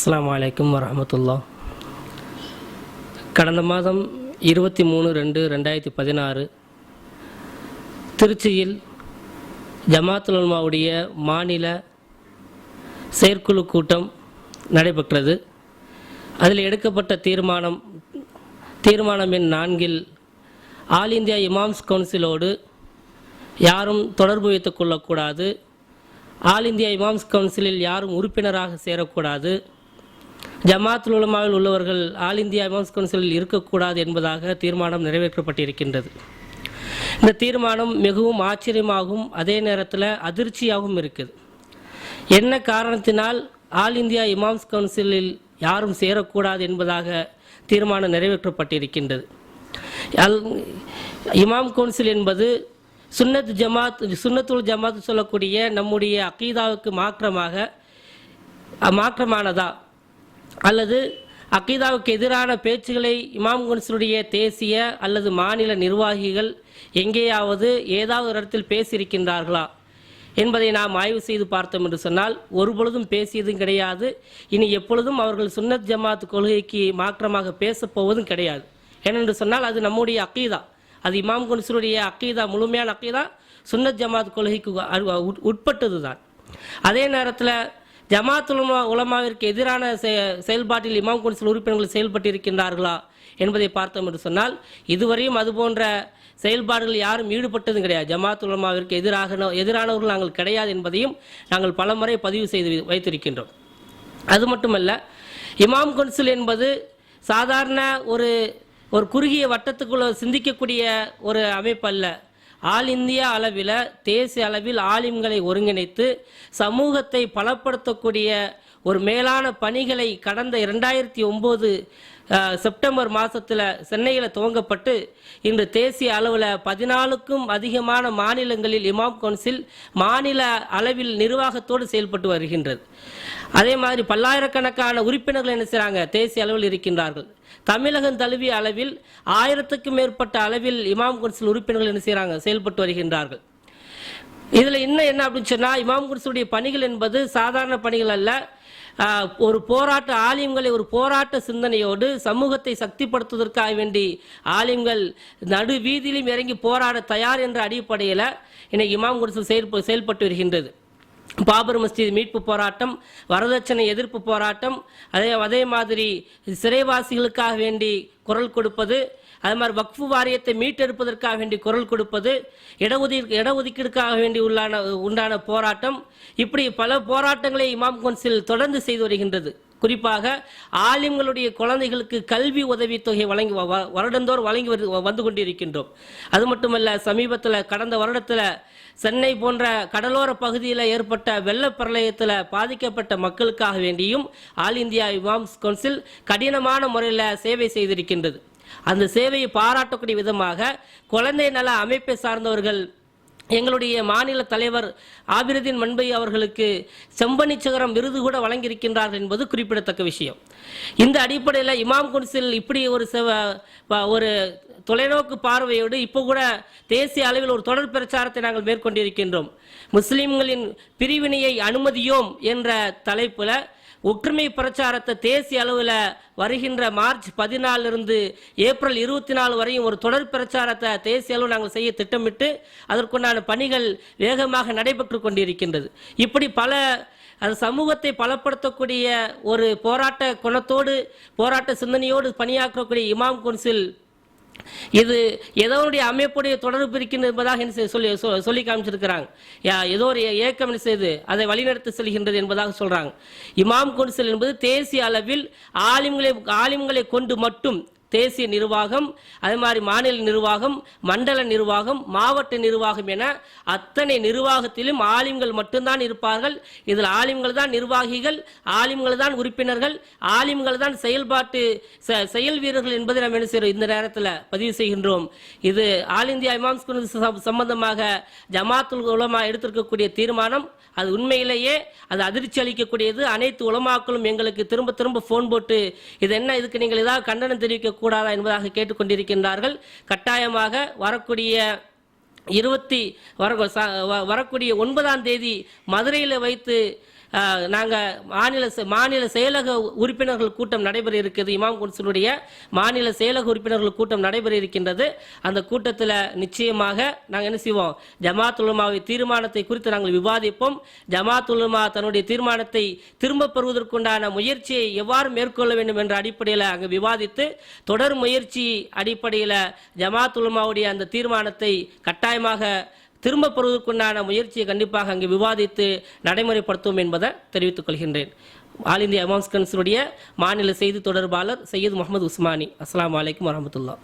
அஸ்லாம் வலைக்கம் வரமத்துல்லா கடந்த மாதம் இருபத்தி மூணு ரெண்டு ரெண்டாயிரத்தி பதினாறு திருச்சியில் ஜமாத்துலமாவுடைய மாநில செயற்குழு கூட்டம் நடைபெற்றது. அதில் எடுக்கப்பட்ட தீர்மானம் தீர்மானம் எண் நான்கில் ஆல் இந்தியா இமாம்ஸ் கவுன்சிலோடு யாரும் தொடர்பு வைத்துக் கொள்ளக்கூடாது. ஆல் இந்தியா இமாம்ஸ் கவுன்சிலில் யாரும் உறுப்பினராக சேரக்கூடாது. ஜமாத்துல் உலமாவில் உள்ளவர்கள் ஆல் இந்தியா இமாம்ஸ் கவுன்சிலில் இருக்கக்கூடாது என்பதாக தீர்மானம் நிறைவேற்றப்பட்டிருக்கின்றது. இந்த தீர்மானம் மிகவும் ஆச்சரியமாகவும் அதே நேரத்தில் அதிர்ச்சியாகவும் இருக்குது. என்ன காரணத்தினால் ஆல் இந்தியா இமாம்ஸ் கவுன்சிலில் யாரும் சேரக்கூடாது என்பதாக தீர்மானம் நிறைவேற்றப்பட்டிருக்கின்றது. அல் இமாம் கவுன்சில் என்பது சுன்னத் ஜமாத் சுன்னத்துல் ஜமாத் சொல்லக்கூடிய நம்முடைய அகீதாவுக்கு மாற்றமாக மாற்றமானதா? அல்லது அக்கீதாவுக்கு எதிரான பேச்சுகளை இமாம் கவுன்சிலுடைய தேசிய அல்லது மாநில நிர்வாகிகள் எங்கேயாவது ஏதாவது ஒரு இடத்தில் பேசியிருக்கின்றார்களா என்பதை நாம் ஆய்வு செய்து பார்த்தோம் என்று சொன்னால் ஒரு பொழுதும் பேசியதும் கிடையாது. இனி எப்பொழுதும் அவர்கள் சுன்னத் ஜமாத் கொள்கைக்கு மாற்றமாக பேசப் போவதும் கிடையாது. ஏனென்று சொன்னால் அது நம்முடைய அக்கீதா அது இமாம் கவுன்சிலுடைய அக்கீதா முழுமையான அக்கீதா சுன்னத் ஜமாத் கொள்கைக்கு உட்- உட்பட்டது தான் அதே நேரத்தில் ஜமாத் உலமா உலமாவிற்கு எதிரான செ- செயல்பாட்டில் இமாம் கவுன்சில் உறுப்பினர்கள் செயல்பட்டிருக்கின்றார்களா என்பதை பார்த்தோம் என்று சொன்னால் இதுவரையும் அது போன்ற செயல்பாடுகள் யாரும் ஈடுபட்டதும் கிடையாது. ஜமாத் உலமாவிற்கு எதிராக எதிரானவர்கள் நாங்கள் கிடையாது என்பதையும் நாங்கள் பலமுறை பதிவு செய்து வைத்திருக்கின்றோம். அது மட்டுமல்ல இமாம் கவுன்சில் என்பது சாதாரண ஒரு ஒரு குறுகிய வட்டத்துக்குள்ள சிந்திக்கக்கூடிய ஒரு அமைப்பு அல்ல ஆல் இந்தியா அளவில் தேசிய அளவில் ஆலிம்களை ஒருங்கிணைத்து சமூகத்தை பலப்படுத்தக்கூடிய ஒரு மேலான பணிகளை கடந்த இரண்டாயிரத்தி ஒம்பது செப்டம்பர் மாதத்தில் சென்னையில் துவங்கப்பட்டு இன்று தேசிய அளவில் பதினாலுக்கும் அதிகமான மாநிலங்களில் இமாம் கவுன்சில் மாநில அளவில் நிர்வாகத்தோடு செயல்பட்டு வருகின்றது. அதே மாதிரி பல்லாயிரக்கணக்கான உறுப்பினர்கள் என்ன செய்கிறாங்க தேசிய அளவில் இருக்கின்றார்கள். தமிழகம் தழுவிய அளவில் ஆயிரத்துக்கும் மேற்பட்ட அளவில் இமாம் கவுன்சில் உறுப்பினர்கள் என்ன செய்கிறாங்க செயல்பட்டு வருகின்றார்கள். இதில் இன்னும் என்ன அப்படின்னு சொன்னால் இமாம் குர்சுடைய பணிகள் என்பது சாதாரண பணிகள் அல்ல. ஒரு போராட்ட ஆலிம்களை ஒரு போராட்ட சிந்தனையோடு சமூகத்தை சக்திப்படுத்துவதற்காக வேண்டி ஆலிம்கள் நடு வீதியிலும் இறங்கி போராட தயார் என்ற அடிப்படையில் இன்னைக்கு இமாம் குர்சு செயல்ப செயல்பட்டு வருகின்றது. பாபர் மஸ்ஜித் மீட்பு போராட்டம் வரதட்சணை எதிர்ப்பு போராட்டம் அதே அதே மாதிரி சிறைவாசிகளுக்காக வேண்டி குரல் கொடுப்பது அது மாதிரி வக்ஃபு வாரியத்தை மீட்டெடுப்பதற்காக வேண்டி குரல் கொடுப்பது இடஒதுக்கீடு இடஒதுக்கீடுக்காக வேண்டி உள்ளான உண்டான போராட்டம். இப்படி பல போராட்டங்களை இமாம் கவுன்சில் தொடர்ந்து செய்து வருகின்றது. குறிப்பாக ஆலிம்களுடைய குழந்தைகளுக்கு கல்வி உதவித்தொகை வழங்கி வ- வருடந்தோறும் வழங்கி வரு- வந்து கொண்டிருக்கின்றோம். அது மட்டுமல்ல சமீபத்தில் கடந்த வருடத்தில் சென்னை போன்ற கடலோர பகுதியில் ஏற்பட்ட வெள்ள பிரளயத்தில் பாதிக்கப்பட்ட மக்களுக்காக வேண்டியும் ஆல் இந்தியா இமாம்ஸ் கவுன்சில் கடினமான முறையில் சேவை செய்திருக்கின்றது. அந்த சேவையை பாராட்டக்கூடிய விதமாக குழந்தை நல அமைப்பை சார்ந்தவர்கள் எங்களுடைய மாநில தலைவர் ஆபிரதீன் மண்பை அவர்களுக்கு செம்பனி சிகரம் விருது கூட வழங்கியிருக்கின்றார்கள் என்பது குறிப்பிடத்தக்க விஷயம். இந்த அடிப்படையில் இமாம் குன்சில் இப்படி ஒரு செவ- ஒரு தொலைநோக்கு பார்வையோடு இப்போ கூட தேசிய அளவில் ஒரு தொடர் பிரச்சாரத்தை நாங்கள் மேற்கொண்டிருக்கின்றோம். முஸ்லிம்களின் பிரிவினையை அனுமதியோம் என்ற தலைப்புல ஒற்றுமை பிரச்சாரத்தை தேசிய அளவில் வருகின்ற மார்ச் பதினாலிருந்து ஏப்ரல் இருபத்தி நாலு வரையும் ஒரு தொடர் பிரச்சாரத்தை தேசிய அளவு நாங்கள் செய்ய திட்டமிட்டு அதற்குண்டான பணிகள் வேகமாக நடைபெற்று கொண்டிருக்கின்றது. இப்படி பல அது சமூகத்தை பலப்படுத்தக்கூடிய ஒரு போராட்ட குணத்தோடு போராட்ட சிந்தனையோடு பணியாற்றக்கூடிய இமாம் கவுன்சில் இது ஏதோனுடைய அமைப்புடைய தொடர்பு இருக்கின்றது என்பதாக என்ன சொல்லி சொ- சொல்லி காமிச்சிருக்கிறாங்க. யா- ஏதோ ஒரு இயக்கம் என்ன செய்து அதை வழிநடத்தி செல்கின்றது என்பதாக சொல்றாங்க. இமாம் கவுன்சில் என்பது தேசிய அளவில் ஆலிம்களை ஆலிம்களை கொண்டு மட்டும் தேசிய நிர்வாகம் அதே மாதிரி மாநில நிர்வாகம் மண்டல நிர்வாகம் மாவட்ட நிர்வாகம் என அத்தனை நிர்வாகத்திலும் ஆலிம்கள் மட்டும்தான் இருப்பார்கள். இதில் ஆலிம்கள் தான் நிர்வாகிகள் ஆலிம்கள் தான் உறுப்பினர்கள் ஆலிம்கள் தான் செயல்பாட்டு செ- செயல் வீரர்கள் என்பதை நாம் என்ன செய்கிறோம் இந்த நேரத்தில் பதிவு செய்கின்றோம். இது ஆல் இந்தியா இமாம்ஸ் சம்பந்தமாக ஜமாத்துல் உலமா எடுத்திருக்கக்கூடிய தீர்மானம். அது உண்மையிலேயே அது அதிர்ச்சி அளிக்கக்கூடியது. அனைத்து உலமாக்களும் எங்களுக்கு திரும்ப திரும்ப ஃபோன் போட்டு இது என்ன? இதுக்கு நீங்கள் ஏதாவது கண்டனம் தெரிவிக்க கூடாதா என்பதாக கேட்டுக்கொண்டிருக்கின்றார்கள். கட்டாயமாக வரக்கூடிய இருபத்தி வர வ- வரக்கூடிய ஒன்பதாம் தேதி மதுரையில் வைத்து நாங்கள் மாநில மாநில செயலக உறுப்பினர்கள் கூட்டம் நடைபெற இருக்கிறது. இமாம் குன்சலுடைய மாநில செயலக உறுப்பினர்கள் கூட்டம் நடைபெற இருக்கின்றது. அந்த கூட்டத்தில் நிச்சயமாக நாங்கள் என்ன செய்வோம்? ஜமாத் உலமாவை தீர்மானத்தை குறித்து நாங்கள் விவாதிப்போம். ஜமாத் உலமா தன்னுடைய தீர்மானத்தை திரும்பப் பெறுவதற்குண்டான முயற்சியை எவ்வாறு மேற்கொள்ள வேண்டும் என்ற அடிப்படையில் அங்கு விவாதித்து தொடர் முயற்சி அடிப்படையில் ஜமாத் உலமாவுடைய அந்த தீர்மானத்தை கட்டாயமாக திரும்பப் பெறுவதற்குண்டான முயற்சியை கண்டிப்பாக அங்கு விவாதித்து நடைமுறைப்படுத்துவோம் என்பதை தெரிவித்துக் கொள்கின்றேன். ஆல் இந்தியா இமாம்ஸ் கவுன்சிலுடைய மாநில செய்தி தொடர்பாளர் சையீத் முகமது உஸ்மானி. அஸ்லாம் வலைக்கம் வரமத்துல்லா